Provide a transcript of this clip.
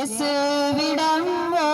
இயேசுவிடம் ஓ